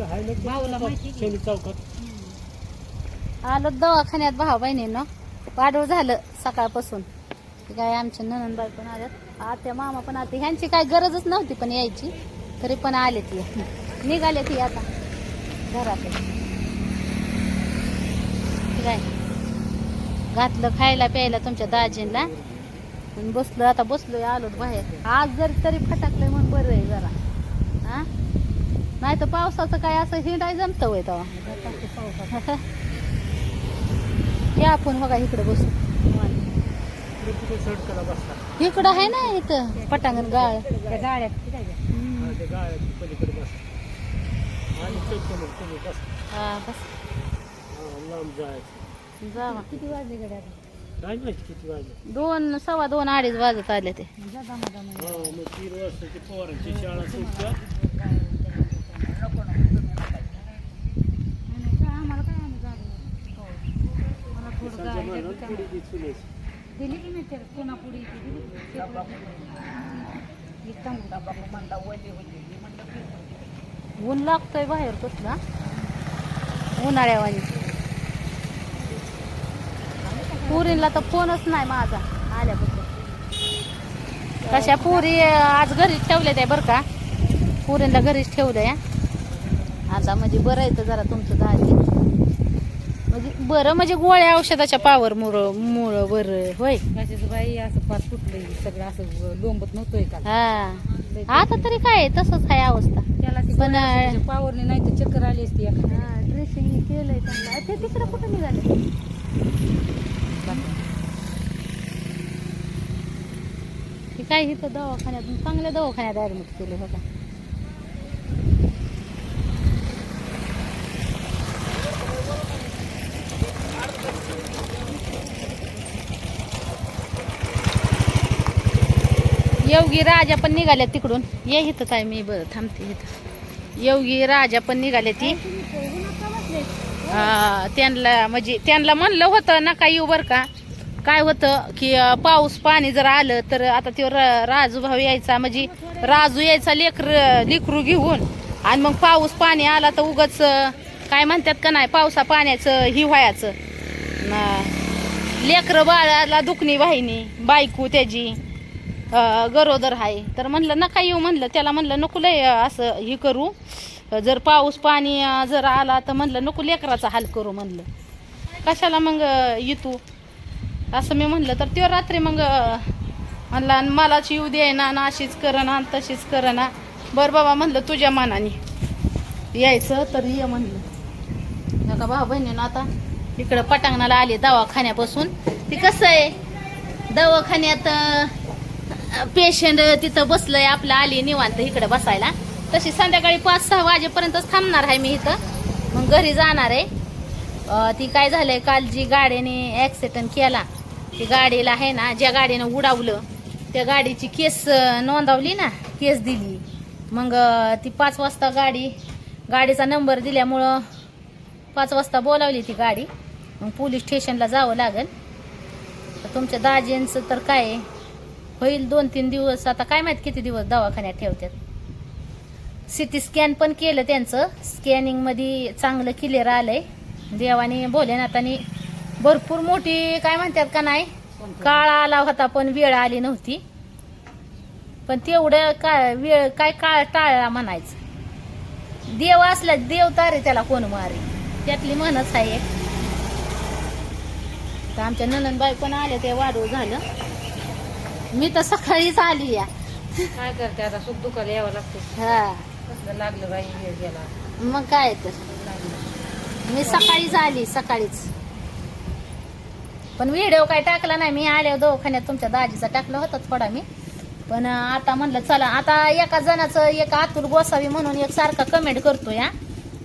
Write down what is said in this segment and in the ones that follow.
आहे भाऊला माहिती की. शनी चौकात. आलो दवाखान्यात भाऊ बहिणीनं. वाढव झालं सकाळपासून. ते काय आमच्या ननंदबाई पण आल्यात. आत्या मामा पण आते ह्यांची काय गरजच नव्हती पण यायची. तरी पण आले ती निघाले ती आता. घरात काय? घातलं खायला प्यायला तुमच्या दाजींला आणि बसलो आता बसलोय आलो बाहेर. आज जर तरी फटाकलंय म्हणून बरं आहे जरा. नाही तर पावसाचं काय असं हिंडाय जमतं वय तेव्हा. या आपण बघा इकडे बसू. इकडं आहे ना इथं पटांगण गाळ. हा, ते बस. हा हा, जावा किती वाजले गड्या? काय माहिती किती वाजले. दोन सव्वा दोन अडीच वाजत आले ते. हा तीन वाजताची पोरांची शाळा आम्हाला काय आम्ही जाऊ मला थोडं संजय गाडी म्हणून पुढे ती चुलीच. दिली की मी ते पुन्हा पुढे इथे दिली एकदम ऊन लागतोय बाहेर कसला? उन्हाळ्यावानी पुरीला तर फोनच नाही माझा आल्यापासून कशा पुरी आज घरीच ठेवले त्या बरं का? पुरीला घरीच ठेवलंय. आता म्हणजे बरं तर जरा तुमचं दाजी म्हणजे बरं म्हणजे गोळ्या औषधाच्या पावर मुळ मुळ बरं होय. कशाचं बाई असं पाच सगळं असं लोंबत नव्हतोय का? हा. आता तरी काय आहे, तसंच आहे अवस्था. त्याला ती पण, पावरने नाही तर चक्कर आली असती ड्रेसिंग केलंय त्यांना. ते तिकडं कुठं निघाले? हे काय इथं दवाखान्यात चांगल्या दवाखान्यात ऍडमिट केलं बघा. योगी राजा पण निघाल्या तिकडून. ये इथंच आहे मी बरं थांबते इथं. योगी राजा पण निघाल्या ती. त्यांना म्हणजे त्यांना म्हणलं होतं ना येऊ बरं का. काय होतं की पाऊस पाणी जर आलं तर आता तो राजू भाऊ यायचा म्हणजे राजू यायचा लेकर लेकरू घेऊन. आणि मग पाऊस पाणी आला तर उगच काय म्हणतात का नाही पावसा पाण्याचं ही व्हायचं. लेकरं बाळाला दुखणी वाहिनी बायको त्याची. गरोदर आहे. तर म्हणलं नका येऊ म्हणलं. त्याला म्हणलं नको लय असं हे करू. जर पाऊस पाणी जर आला तर म्हणलं नको लेकराचा हाल करू म्हणलं. कशाला मग येतो असं मी म्हणलं. तर त्यो रात्री मग म्हणला "आणि मलाच येऊ दे ना ना अशीच ना आणि तशीच ना. बरं बाबा म्हणलं तुझ्या मनाने. यायचं तर ये म्हणलं. नका भाऊ बहिणीनं आता इकडं पटांगणाला आले दवाखान्यापासून. ती कसं आहे? दवाखान्यात पेशंट तिथं बसलंय आपलं आली निवांत इकडे बसायला. तशी संध्याकाळी पाच सहा वाजेपर्यंतच थांबणार आहे मी इथं. मग घरी जाणार आहे. ती काय झालंय काल जी गाडीने ॲक्सिडेंट केला ती गाडीला आहे ना ज्या गाडीनं उडावलं त्या गाडीची केस नोंदवली ना केस दिली. मग ती पाच वाजता गाडी गाडीचा नंबर दिल्यामुळं पाच वाजता बोलावली ती गाडी. मग पोलीस स्टेशनला जावं लागेल. तुमच्या दाजींचं तर काय आहे, होईल दोन तीन दिवस. आता काय माहीत किती दिवस दवाखान्यात ठेवतात सिटी स्कॅन पण केलं त्यांचं. स्कॅनिंगमध्ये चांगलं क्लिअर आलंय. देवाने भोलेनाथाने भरपूर मोठी काय म्हणतात का नाही काळ आला होता पण वेळ आली नव्हती. पण तेवढं काय वेळ काय काळ टाळला म्हणायचं. देव असला देव तारे त्याला कोण मारे त्यातली म्हणच आहे तर आमच्या ननंदबाई पण आले ते वाढू झालं. मी तर सकाळीच आली या. काय करते आता? सुख दुखाला यावं लागतं. हा. कसलं लागलं बाई वेळ गेला. मग काय तर. लागलं मी सकाळीच आली सकाळीच. पण व्हिडिओ काय टाकला नाही. मी आले दवाखान्यात तुमच्या दाजीचा टाकला होता थोडा मी. पण अं, आता म्हणलं चला आता एका जणाचं एक अतुल गोसावी म्हणून एक सारखा कमेंट करतो या.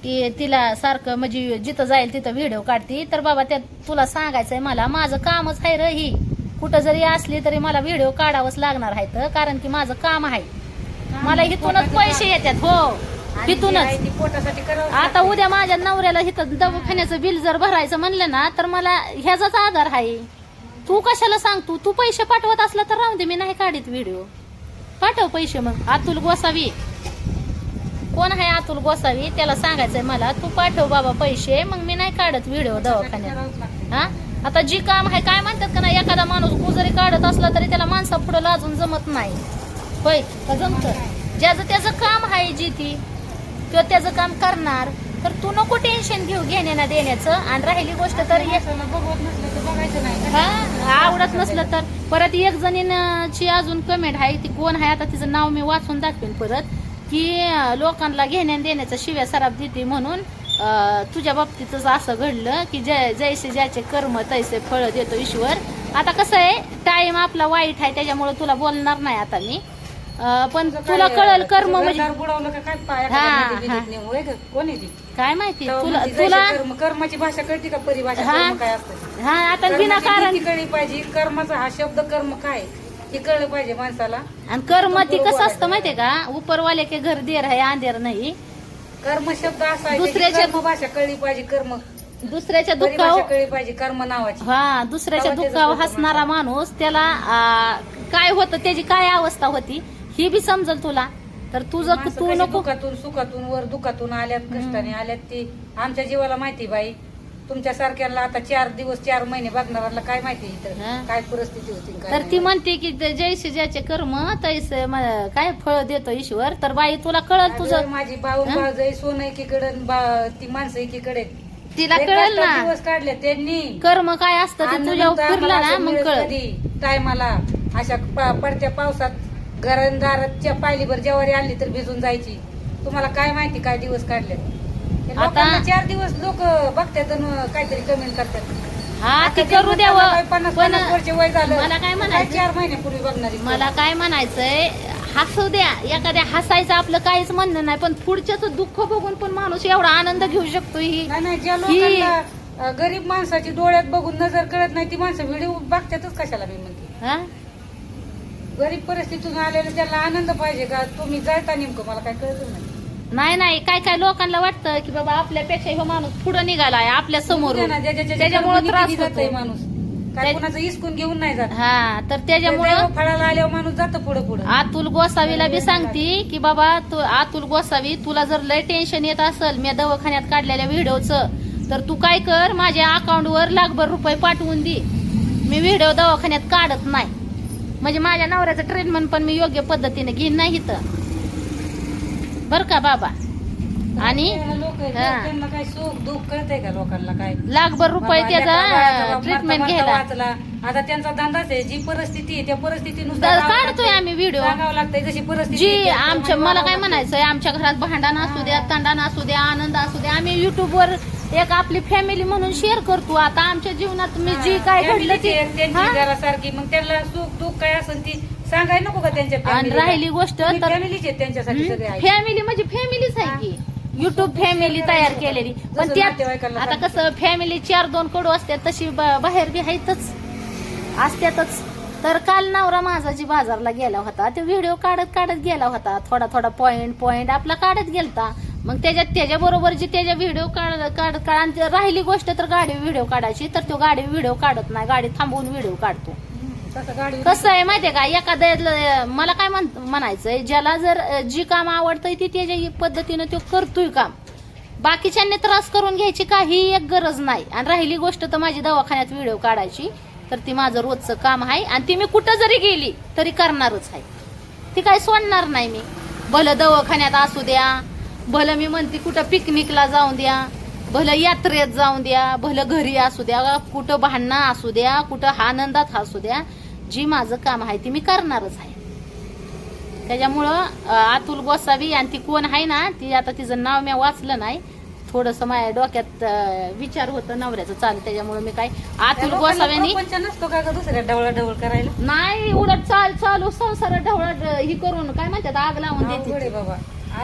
की तिला सारखं म्हणजे जिथं जाईल तिथं व्हिडिओ काढते. तर बाबा त्यात तुला सांगायचंय मला माझं कामच आहे र ही. कुठं जरी असली तरी मला व्हिडिओ काढावंच लागणार आहे तर कारण की माझं काम आहे. मला इथूनच पैसे येतात हो. इथूनच. पोटासाठी करावं आता उद्या माझ्या नवऱ्याला इथं दवाखान्याचं बिल जर भरायचं म्हणलं ना तर मला ह्याचाच आधार आहे. तू कशाला सांगतो तू पैसे पाठवत असला तर राहू दे मी नाही काढित व्हिडिओ पाठव पैसे मग अतुल गोसावी. कोण आहे अतुल गोसावी? त्याला सांगायचंय मला तू पाठव बाबा पैसे मग मी नाही काढत व्हिडिओ दवाखान्यात. हा? आता जी काम आहे काय म्हणतात का नाही एखादा माणूस गुजरी काढत असला तरी त्याला माणसा पुढे लाजून जमत नाही. होय का जमत? ज्याचं त्याचं काम आहे जी ती किंवा त्याचं काम करणार तर तू नको टेन्शन घेऊ घेण्या देण्याचं. आणि राहिली गोष्ट तर हा आवडत नसलं तर. परत एक जणींची अजून कमेंट आहे ती कोण आहे आता तिचं नाव मी वाचून दाखवेन परत की लोकांना घेण्या देण्याचा शिव्या सराब देते म्हणून. तुझ्या बाबतीतच असं घडलं की जय जैसे ज्याचे कर्म तैसे फळ देतो ईश्वर. आता कसं आहे टाइम आपला वाईट आहे त्याच्यामुळे तुला बोलणार नाही आता मी. अं, पण तुला कळल कर्म म्हणजे घरदार बुडवलं का काय? पाय हा, हा. कोणी ती? काय माहिती? तेव्हा तुला म्हणते, तुला कर्म कर्माची भाषा कळते का? परिभाषा हा. कर्म काय असतं? हा आता कर्माची कारण भीती कळली पाहिजे. कर्माचा हा शब्द कर्म काय? हे कळलं पाहिजे माणसाला. आणि कर्म ती कसं असतं माहितीये का? उपरवाले के घर देर आहे अंधेर नाही. कर्म शब्द असा आहे दुसऱ्याच्या- कर्म भाषा कळली पाहिजे कर्म दुसऱ्याच्या परिभाषा दुःखावर कळली पाहिजे कर्म नावाची. हा दुसऱ्याच्या तेव्हा त्याचं दुःखावर दुःख हसणारा माणूस त्याला आ, काय होतं त्याची काय अवस्था होती ही बी समजल तुला. तर तुझं माणसं तू कशी नको दुखातून सुखातून वर दुखातून आल्यात कष्टाने आल्यात ती आमच्या जीवाला माहिती बाई. तुमच्या सारख्याला आता चार दिवस चार महिने बघणाऱ्याला काय माहिती हा. इथं? काय परिस्थिती होती काय तर नाही. ती म्हणते की जैसे ज्याचे कर्म तैसे म- काय फळ देतो ईश्वर? तर बाई तुला कळल अगं, तुझं? माझी भाऊ हा? सोनं एकीकडे आणि बा- ती माणसं एकीकडे. तिला लय कळल कष्टात ना? दिवस काढले त्यांनी. कर्म काय असतं ते तुझ्या फिरलं ना? मग कळल. टायमाला. अशा पा- पडत्या पावसात घरदाराच्या पायलीभर जेवारी आणली तर भिजून जायची. तुम्हाला काय माहिती काय दिवस काढले? आता- लोकांना चार दिवस लोक बघतात आणि काहीतरी कमेंट करतात. हा ती करू द्यावं. पन्नास पण पन्नास वर्ष वय झालं. मला काय म्हणायचं? चार महिन्यापूर्वी बघणारी मला काय म्हणायचंय? हसू द्या. एखाद्या हसायचं आपलं काहीच म्हणणं नाही पण पुढच्याच दुःख बघून पण माणूस एवढा आनंद घेऊ शकतो ही नाही नाही ज्या ही- लोकांना अं, गरीब माणसाची डोळ्यात बघून नजर कळत नाही ती माणसं व्हिडिओ बघतातच कशाला मी म्हणते. हा? गरीब परिस्थितीतून आलेले त्याला आनंद पाहिजे का? तुम्ही जायता नेमकं मला काय कळत नाही. नाही नाही काय काय लोकांना वाटतं की बाबा आपल्यापेक्षा ह्यो माणूस पुढे निघालाय आपल्यासमोर ना, त्याच्यामुळे त्रास जातंय होतो. माणूस. काय त्या- कुणाचं इसकून घेऊन नाही जात. हा तर त्याच्यामुळं फळाला आल्यावर माणूस जातं पुढे पुढे. अतुल गोसावीला बी सांगती की बाबा तू अतुल गोसावी तुला जर लय टेन्शन येत असेल मी दवाखान्यात काढलेल्या व्हिडिओचं तर तू काय कर माझ्या अकाउंटवर लाखभर रुपये पाठवून दे. मी व्हिडिओ दवाखान्यात काढत नाही. म्हणजे माझ्या नवऱ्याचं ट्रीटमेंट पण मी योग्य पद्धतीने घेईन नाही इथं. बर का बाबा आणि लोक. त्यांना काय सुख दुःख कळतंय का लोकांना काय लाखभर रुपये त्याचा ट्रीटमेंट घ्यायला वाचला आता त्यांचा धंदाच आहे जी परिस्थिती आहे त्या परिस्थितीनुसार काढतोय. आम्ही व्हिडिओ सांगावं लागतंय जशी परिस्थिती जी आमच्या मला काय. म्हणायचंय आमच्या घरात भांडण असू द्या तांडण असू द्या आनंद असू द्या आम्ही युट्यूबवर एक आपली फॅमिली म्हणून शेअर करतो आता आमच्या जीवनात मी जी काय घडलं ते त्यांची? घरासारखी मग त्यांना सुख दुःख काय असेल ती सांगायला नको का त्यांच्या आणि? राहिली गोष्ट तर फॅमिलीचे आहेत त्यांच्यासाठी सगळे आहे फॅमिली म्हणजे फॅमिलीच आहे की. युट्यूब फॅमिली तयार केलेली. पण जसं त्यात आता सांगतो. कसं फॅमिली चार दोन कडू असतात तशी ब- बाहेर बी आहेतच. असतातच. तर काल नवरा माझा जी बाजारला गेला होता तो व्हिडिओ काढत काढत गेला होता. थोडा थोडा पॉइंट पॉइंट आपला काढत गेलता. मग त्याच्यात त्याच्या बरोबर जी त्याच्या व्हिडिओ काढ काढ काढ आणि ते राहिली गोष्ट तर गाडी व्हिडिओ काढायची. तर तो गाडी व्हिडिओ काढत नाही. गाडी थांबवून व्हिडिओ काढतो. कसं आहे माहितीये का? एखाद्या मला काय म्हण- म्हणायचंय ज्याला जर जी काम आवडतंय ती त्याच्या पद्धतीनं तो करतोय काम. बाकीच्यांनी त्रास करून घ्यायची काही एक गरज नाही. आणि राहिली गोष्ट तर माझी दवाखान्यात व्हिडिओ काढायची तर ती माझं रोजचं काम आहे. आणि ती मी कुठं जरी गेली तरी करणारच आहे. ती काही सोडणार नाही मी. भलं दवाखान्यात असू द्या भलं मी म्हणते कुठं पिकनिकला जाऊन द्या भलं यात्रेत जाऊन द्या भलं घरी असू द्या कुठं भांडणं असू द्या कुठं आनंदात असू द्या. जी माझं काम आहे ती मी करणारच आहे. त्याच्यामुळं अतुल गोसावी आणि ती कोण आहे ना ती आता तिचं नाव मी वाचलं नाही. थोडस माझ्या डोक्यात विचार होतं नवऱ्याचं चालू त्याच्यामुळे मी काय अतुल गोसाव्यांनी पंच नसतो का दुसऱ्या ढवळा ढवळ करायला? नाही उलट चाल चालू संसार ढवळा ही करून काय म्हणतात आग लावून देते बाबा.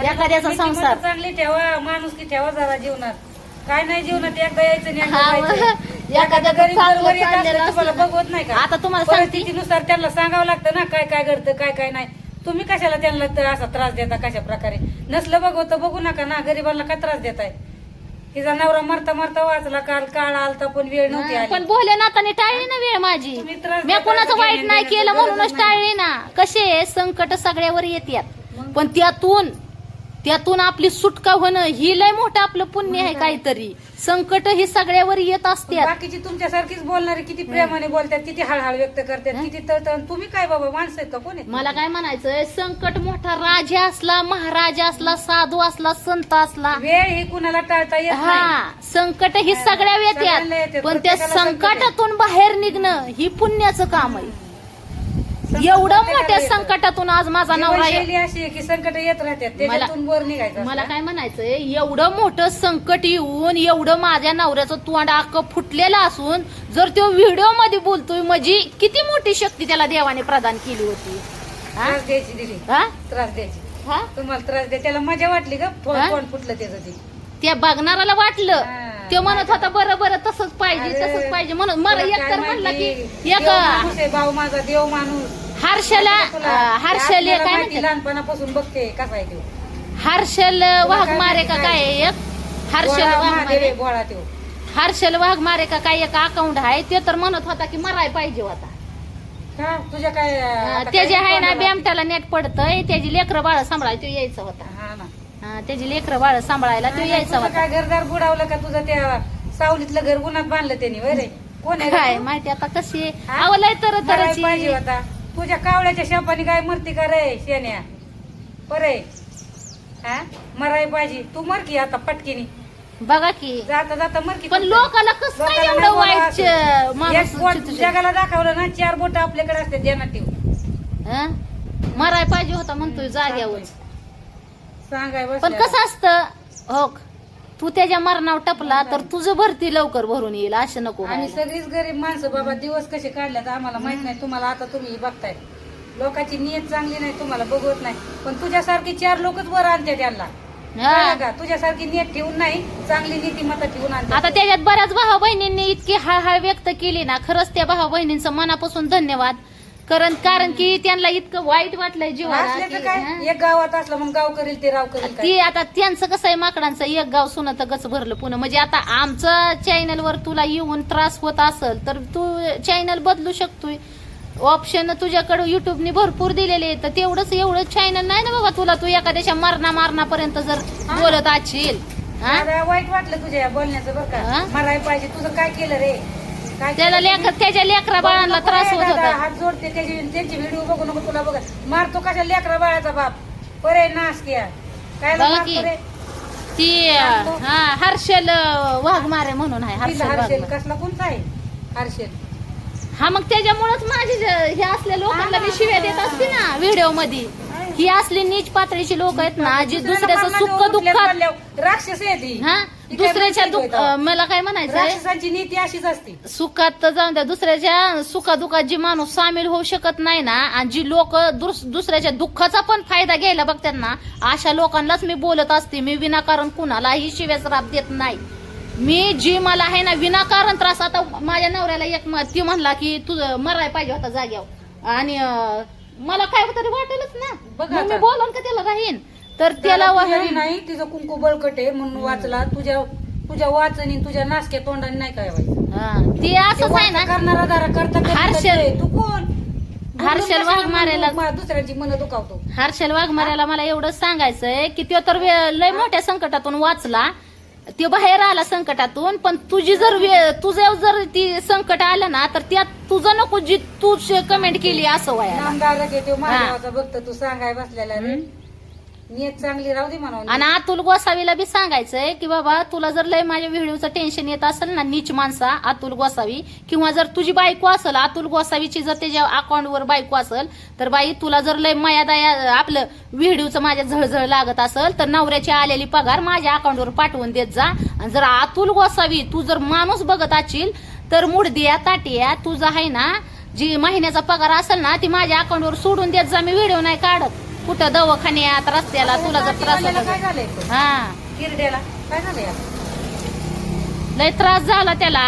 एखाद्याचा संसार. चांगली ठेवा माणूस की ठेवा जरा जीवनात. काय नाही जीवनात एकदा यायचं आणि एकदा हा, जायचं. मग. एखादा एखाद्याचं गरीब चांगलं बरोबर येत असलं चाललेलं तुम्हाला असलं. ना. बघवत नाही का? आता तुम्हाला सांगते- परिस्थितीनुसार त्यांना सांगावं लागतं ना काय काय घडतं काय काय नाही. तुम्ही कशाला त्यांना तर असा त्रास देता कशा प्रकारे? नसलं बघवत बघू नका ना गरीबांना काय त्रास देताय? तिचा नवरा मरता मरता वाचला काल काळ आलता पण वेळ नव्हती आली. पण भोले नाताने टाळली ना वेळ माझी. तुम्ही त्रास मी देता, कोणाचं वाईट नाही देण्याचं केलं म्हणूनच नाही. टाळली ना. कसे संकट सगळ्यावर येतात. पण त्यातून त्यातून आपली सुटका होणं ही लय मोठं आपलं पुण्य आहे काहीतरी. संकट ही सगळ्यावर येत असतात बाकीची तुमच्यासारखीच बोलणारे किती प्रेमाने बोलतात किती हळहळ व्यक्त करतात किती तळतळ. तुम्ही काय बाबा माणसं आहेत का? कोण? मला काय म्हणायचंय संकट मोठा राजा असला महाराजा असला साधू असला संत असला. वेळ ही कुणाला टाळता येत नाही. हा संकट ही सगळ्या सगळ्यांना येतात येतात. पण त्या प्रत्येकाला संकट आहे. संकटातून बाहेर निघणं ही पुण्याचं काम आहे. एवढं मोठ्या. संकटातून आज माझा नवरा अशी आहे की संकट येत राहतात त्याच्यातून वर निघायचं मला. काय म्हणायचंय एवढं मोठं संकट येऊन एवढं माझ्या नवऱ्याचं तोंड अख्खं फुटलेलं असून जर तो व्हिडिओमध्ये बोलतोय म्हणजे किती मोठी शक्ती त्याला देवाने प्रदान केली होती? त्रास द्यायची दिली हा? त्रास द्यायची हा? तुम्हाला त्रास द्या त्याला मजा वाटली का? कोण फुटलं त्याचं ते त्या बघणाराला वाटलं. तो म्हणत होता बरं बरं तसंच पाहिजे तसंच पाहिजे. म्हणून मला एक तर म्हणलं की? एक भाऊ माझा देव माणूस. हर्षला हर्षल काय माहिती, म्हणतात लहानपणापासून बघते कसा आहे तो. हर्षल वाघ मारे का काय? एक? हर्षल वाघ मारे गोळा तो. हर्षल वाघ मारे का काय एक अकाउंट आहे ते तर म्हणत होता की मराय पाहिजे होता. तुझ्या काय त्याची काय आहे ना? बॅमटाला नेट पडतंय त्याची लेकरं बाळ सांभाळायला तो यायचा होता. हा ना. त्याची लेकरं बाळ सांभाळायला तो यायचा तुझं होता काय घरदार बुडावलं का तुझं त्या सावलीतलं घर उन्हात बांधलं त्यांनी वय रे कोण आहे रे काय तू? माहिती आता कशी आहे? हा? अहो, लय तर मरायला पाहिजे होता तुझ्या कावळ्याच्या शापाने काय मरती का रे शेण्या परे हा मराय पाहिजे तू मर की आता पटकीनी बघा की जाता जाता मर की पण. लोकाला कसं काय लोकाला एवढं नाही वाईट बोलावं च- असं. माणूस एक बोट चित्रशेड? जगाला दाखवलं ना चार बोट आपल्याकडे असते ध्यानात ठेव हं? मराय पाहिजे होता म्हणतोय जाग्यावर सांगाय पण कसं असतं हो तू त्याच्या मरणावर टपला तर तुझं भरती लवकर भरून येईल असं नको आम्ही व्हायला. सगळीच गरीब माणसं बाबा दिवस कसे काढल्यात आम्हाला माहीत नाही तुम्हाला आता तुम्ही बघताय. लोकांची नियत चांगली नाही तुम्हाला बघवत नाही. पण तुझ्यासारखी चार लोकच वर आणते त्यांना हा. कळलं का? तुझ्यासारखी नियत ठेवून नाही चांगली नीतिमत्ता ठेवून आता त्याच्यात बऱ्याच भाऊ बहिणींनी इतकी हळहळ व्यक्त केली ना खरंच त्या भाऊ बहिणींचं मनापासून धन्यवाद. कारण कारण की त्यांना इतकं वाईट वाटलंय जीवाला असल्याचं की, काय? एक गावात असलं मग गाव करेल ते राव करेल काय? ती आता त्यांचं कसं आहे माकडांचं एक गाव सुनत गच भरलं पुन्हा. म्हणजे आता आमचं चॅनल वर तुला येऊन त्रास होत असेल तर तू चॅनल बदलू शकतोय. ऑप्शन तुझ्याकडे युट्यूबनी भरपूर दिलेले आहेत तर तेवढंच एवढं चॅनल नाही ना बाबा तुला. तू एखाद्याच्या मरणा मारणापर्यंत जर बोलत हा? मला वाईट वाटलं तुझ्या या बोलण्याचं बरं का? मराय पाहिजे तुझं काय केलं रे? त्याला? लेकर त्याच्या लेकरा बाळांना त्रास होत होता. हात जोडते त्याची त्यांची व्हिडिओ बघू नको तुला बघ मारतो कशा लेकरा बाळाचा बाप? परे नाश किया. काय बघा की. रे? ती हा हर्षल वाघमारे म्हणून आहे हर्षल हर्षेल कसला कोणता आहे? हर्षेल. हा मग त्याच्यामुळेच माझे जे- हे असले लोकांना मी शिव्या देत असते ना व्हिडिओमध्ये ही असली नीच पातळीची लोक आहेत ना जी दुसऱ्याचं सुख दुःखात राक्षस आहे ती. हा? ती दुसऱ्याच्या दुःख मला काय म्हणायचंय? राक्षसांची नीती अशीच असते. सुखात तर जाऊन द्या दुसऱ्याच्या सुखादुखात जी माणूस सामील होऊ शकत नाही ना आणि जी लोक दुसऱ्याच्या दुःखाचा पण फायदा घ्यायला बघतात ना अशा लोकांनाच मी बोलत असते मी विनाकारण कुणालाही शिव्याच राब देत नाही. मी जी मला आहे ना विनाकारण त्रास आता माझ्या नवऱ्याला एक म- ती म्हणला की तुझं मराय पाहिजे होता जाग्यावर आणि अं, मला काय तरी वाटेलच ना. बघ मग मी आता. बोलन का त्याला राहीन? तर त्याला त्याला वा- पुजारी नाही तिचं कुंकू बळकट आहे म्हणून वाचला. तुझ्या तुझ्या वाचनी तुझ्या नासक्या तोंडाने नाही काय व्हायचं. हा, ती असंच आहे ना. करणारा दारा करता करता हर्षल. ते. तू कोण? हर्षल वाघमारेला- मग दुसऱ्यांची मन दुखावतो? हर्षल वाघमाऱ्याला मला एवढंच सांगायचंय की तो तर वे- लय मोठ्या संकटातून वाचला. तो बाहेर आला संकटातून पण तुझी जर वे- तुझं जर ती संकट आलं ना तर त्यात तुझं नको जी तू कमेंट केली असं नामदार घेतो भक्त तू सांगाय बसलेला रे. नियत चांगली राहू दे म्हणून आणि अतुल गोसावीला बी सांगायचंय की बाबा तुला जर लय माझ्या व्हिडिओचं टेन्शन येत असेल ना नीच माणसा अतुल गोसावी किंवा जर तुझी बायको असेल अतुल गोसावीची जर त्याच्या अकाउंटवर बायको असेल तर बाई तुला जर लय मयादया आपलं व्हिडिओचं माझ्या झळझळ लागत असेल तर नवऱ्याची आलेली पगार माझ्या अकाउंटवर पाठवून देत जा. आणि जर अतुल गोसावी तू जर माणूस बघत असशील तर मुडदिया ताटिया तुझा आहे ना जी महिन्याचा पगार असेल ना ती माझ्या अकाउंटवर सोडून देत जा मी व्हिडिओ नाही काढत. कुठं दवाखान्यात रस्त्याला तुला जर त्रास काय झालंय हा. किरड्याला? काय झालंय लय त्रास झाला त्याला.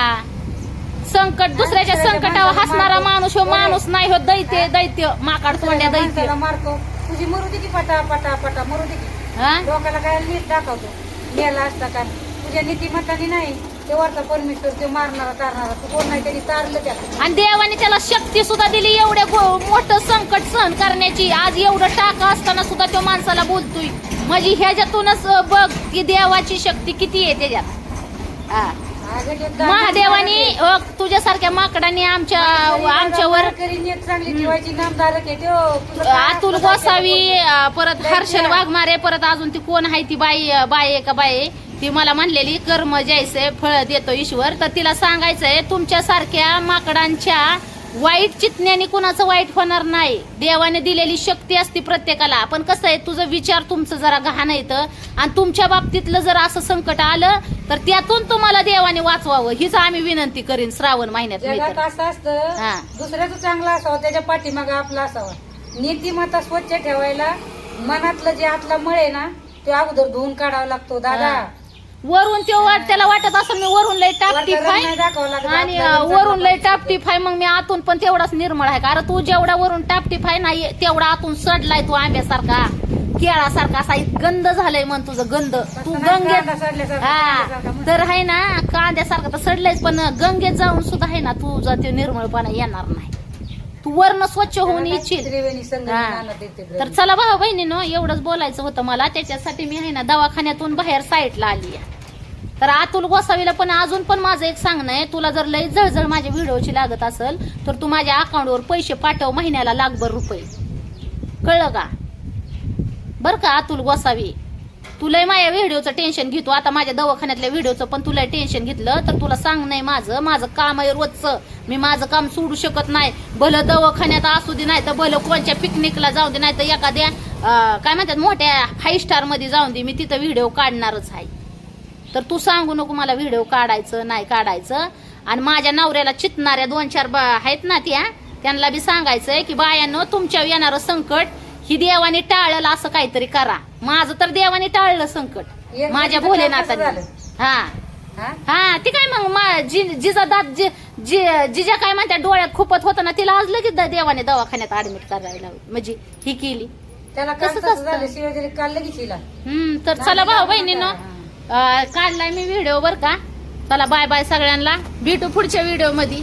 संकट दुसऱ्याच्या संकटावर हसणारा माणूस हो माणूस नाही हो दैत्य दैत्य माकाड तोंड्या दैत्य. माणसाला मारतो. तुझी मरू दे की पटा पटा पटा मरू दे की. हा? लोकांना काय नीट दाखवतो. मेला असता का तुझ्या नीतिमत्ताने नाही. ते वरचा परमेश्वर ते मारणारा तारणारा तू कोण नाही तारलं त्याला आणि देवाने त्याला शक्ती सुद्धा दिली एवढ्या गो- मोठं संकट सहन करण्याची आज एवढं टाका असताना सुद्धा तो माणसाला बोलतोय म्हणजे ह्याच्यातूनच बघ की देवाची शक्ती किती आहे त्याच्यात हा अगं ते दान महादेवानी. अ, तुझ्यासारख्या माकडाने आमच्या तरी आमच्यावर वारकरी नीट चांगली ठेवायची नामधारक आहे त्यो. तुझं काय अतुल तर गोसावी अ, परत हर्षल. वाघमारे परत अजून ती कोण आहे ती बाई बाई आहे का बाई आहे? ती मला म्हणलेली कर्म जैसे फळ देतो ईश्वर. तर तिला सांगायचंय तुमच्या सारख्या माकडांच्या वाईट चितण्याने कुणाचं वाईट होणार नाही. देवाने दिलेली शक्ती असते प्रत्येकाला. पण कसं आहे तुझं विचार तुमचं जरा गहाण येतं आणि तुमच्या बाबतीतलं जर असं संकट आलं तर त्यातून तुम्हाला देवाने वाचवावं. हीच आम्ही विनंती करीन श्रावण महिन्यात मी जगात तर. असं हा. असतं दुसऱ्याचं चांगलं असावं त्याच्या पाठीमागं आपला असावा. नीतिमत्ता स्वच्छ ठेवायला मनातलं जे आतला मळ आहे ना ते अगोदर धुवून काढावा लागतो. दादा हा. वरून ते वाट त्याला वाटत असेल मी वरून लय टापटीप आहे नाही लागत आणि आपल्याला वरून लय टापटीप आहे मग मी आतून पण तेवढाच निर्मळ आहे कारण तू जेवढा वरून टापटीप आहे ना ये- तेवढा आतून सडलाय तू आंब्यासारखा. केळासारखा असा एक गंध झालंय म्हण तुझं गंध. तू नाही कांदा गंगेत सडल्यासारखा, हा. तर आहे ना कांद्यासारखं तर सडलंयच पण गंगेत जाऊन सुद्धा आहे ना तुझा ते निर्मळपणा येणार नाही. वर्ण स्वच्छ होऊन त्रिवेणी देते तर. चला भाऊ बहिणीनं एवढंच बोलायचं होतं मला. त्याच्यासाठी मी आहे ना दवाखान्यातून बाहेर साईडला आली आहे तर अतुल गोसावीला पण अजून पण माझं एक सांगणं आहे. तुला जर लई जळजळ माझ्या व्हिडिओची लागत असेल तर तू माझ्या अकाउंटवर पैसे पाठव महिन्याला लाखभर रुपये. कळलं का? बर का अतुल गोसावी? तुला माझ्या व्हिडिओचं टेन्शन घेतो. आता माझ्या दवाखान्यातल्या व्हिडिओचं पण तुला टेन्शन घेतलं तर तुला सांग नाही माझं. माझं काम आहे रोजचं. मी माझं काम सोडू शकत नाही. भलं दवाखान्यात असू दे नाही तर भलं कोणच्या पिकनिकला जाऊ दे नाही तर एखाद्या काय म्हणतात मोठ्या फाईव्ह स्टारमध्ये जाऊन दे. मी तिथं व्हिडिओ काढणारच आहे. तर तू सांगू नको मला व्हिडिओ काढायचं नाही काढायचं. आणि माझ्या नवऱ्याला चितणाऱ्या दोन चार बा आहेत ना त्या त्यांना बी सांगायचंय की बायानं तुमच्या येणारं संकट ही देवाने टाळलं असं काहीतरी करा. माझं तर देवाने टाळलं संकट. एक माझ्या मिनिटं भोलेनाथाने झालं. हा. हा? हा ती काय मग मा- जि- जिचा दात जि- जि- जिजा काय म्हणत्या डोळ्यात खुपत होतं ना तिला आज लगेच द- देवाने दवाखान्यात ऍडमिट करायला लावली. म्हणजे ही केली. त्याला काल तसंच तसं असतं. झालं तरी काल लगेच हिला. हम्म तर चला भाऊ बहिणीनं. काढलाय मी व्हिडिओ बर का. चला बाय बाय सगळ्यांना. भेटू पुढच्या व्हिडिओमध्ये